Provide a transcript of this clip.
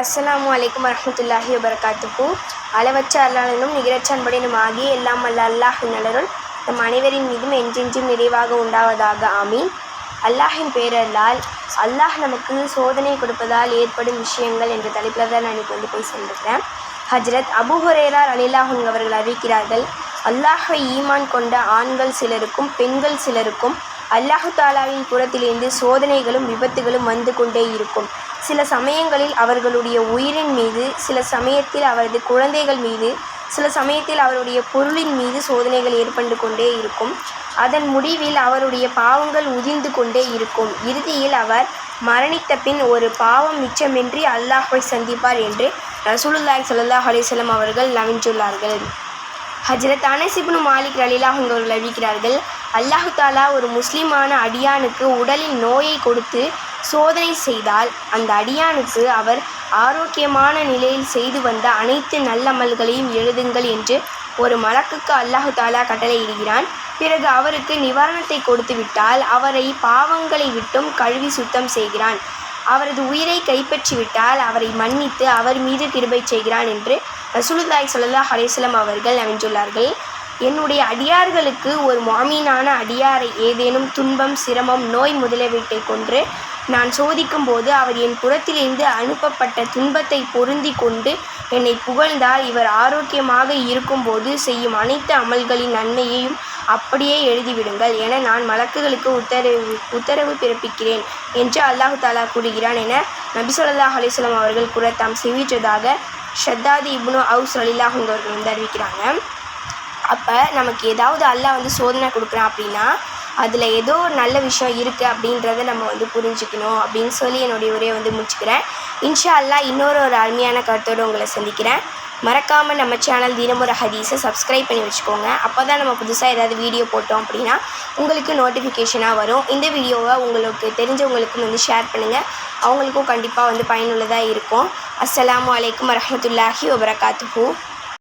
அஸ்ஸலாமு அலைக்கும் வரமத்துல்லாஹி வபரகாத்துக்கு அளவச்ச அல்லாளனும் நிகரற்ற அன்புடனும் ஆகிய எல்லாம் அல்ல அல்லாஹ்வின் அருள் நம் அனைவரின் மீதும் என்றென்றும் நிறைவாக உண்டாவதாக. ஆமீன். அல்லாஹின் பேரல்லால் அல்லாஹ் நமக்கு சோதனை கொடுப்பதால் ஏற்படும் விஷயங்கள் என்ற தலைப்பில் தான் நான் இன்னைக்கு வந்து போய் சேர்ந்திருக்கிறேன். ஹஜரத் அபு ஹுரேரா அவர்கள் அறிவிக்கிறார்கள் அல்லாஹை ஈமான் கொண்ட ஆண்கள் சிலருக்கும் பெண்கள் சிலருக்கும் அல்லாஹு தாலாவின் புறத்திலிருந்து சோதனைகளும் விபத்துகளும் வந்து கொண்டே இருக்கும். சில சமயங்களில் அவர்களுடைய உயிரின் மீது சில சமயத்தில் அவரது குழந்தைகள் மீது சில சமயத்தில் அவருடைய பொருளின் மீது சோதனைகள் ஏற்பட்டு கொண்டே இருக்கும். அதன் முடிவில் அவருடைய பாவங்கள் உதிர்ந்து கொண்டே இருக்கும். இறுதியில் அவர் மரணித்த பின் ஒரு பாவம் மிச்சமின்றி அல்லாஹை சந்திப்பார் என்று ரசூலுல்லாஹி சல்லாஹ் அலைஹி அவர்கள் நவின்றுள்ளார்கள் ஹஜ்ரத் அனசிபுனு மாலிக் ரலிலாஹு அவர்கள் அறிவிக்கிறார்கள் அல்லாஹு தாலா ஒரு முஸ்லிமான அடியானுக்கு உடலில் நோயை கொடுத்து சோதனை செய்தால் அந்த அடியானுக்கு அவர் ஆரோக்கியமான நிலையில் செய்து வந்த அனைத்து நல்லமல்களையும் எழுதுங்கள் என்று ஒரு மலக்குக்கு அல்லாஹு தாலா கட்டளையிடுகிறான். பிறகு அவருக்கு நிவாரணத்தை கொடுத்து விட்டால் அவரை பாவங்களை விட்டும் கழுவி சுத்தம் செய்கிறான். அவரது உயிரை கைப்பற்றிவிட்டால் அவரை மன்னித்து அவர் மீது கிருபை செய்கிறான் என்று ரசூலுல்லாய் சொல்லல்லா அலைஹி அவர்கள் அமைந்துள்ளார்கள். என்னுடைய அடியார்களுக்கு ஒரு மாமீனான அடியாரை ஏதேனும் துன்பம் சிரமம் நோய் முதலியவற்றை கொன்று நான் சோதிக்கும் போது அவர் என் புறத்திலிருந்து அனுப்பப்பட்ட துன்பத்தை பொருந்தி கொண்டு என்னை புகழ்ந்தால் இவர் ஆரோக்கியமாக இருக்கும்போது செய்யும் அனைத்து அமல்களின் நன்மையையும் அப்படியே எழுதிவிடுங்கள் என நான் மலக்குகளுக்கு உத்தரவு உத்தரவு பிறப்பிக்கிறேன் என்று அல்லாஹு தாலா கூறுகிறான் என நபி ஸல்லல்லாஹு அவர்கள் கூட தாம் செவிற்றதாக ஷத்தாதி இப்னு அவுஸ் அலிலாஹ் என்பவர்கள் வந்து அறிவிக்கிறாங்க. அப்போ நமக்கு ஏதாவது அல்லாஹ் வந்து சோதனை கொடுக்குறான் அப்படின்னா அதில் ஏதோ ஒரு நல்ல விஷயம் இருக்குது அப்படின்றத நம்ம வந்து புரிஞ்சுக்கணும் அப்படின்னு சொல்லி என்னுடைய உரையை வந்து முடிச்சுக்கிறேன். இன்ஷா அல்லாஹ் இன்னொரு ஒரு அருமையான கருத்தோடு உங்களை சந்திக்கிறேன். மறக்காமல் நம்ம சேனல் தினமுறை ஹதீஸை சப்ஸ்கிரைப் பண்ணி வச்சுக்கோங்க. அப்போ தான் நம்ம புதுசாக ஏதாவது வீடியோ போட்டோம் அப்படின்னா உங்களுக்கு நோட்டிஃபிகேஷனாக வரும். இந்த வீடியோவை உங்களுக்கு தெரிஞ்சவங்களுக்கும் வந்து ஷேர் பண்ணுங்கள் அவங்களுக்கும் கண்டிப்பாக வந்து பயனுள்ளதாக இருக்கும். அஸ்ஸலாமு அலைக்கும் வரமத்துல்லாஹி வபரகாத்துஹூ.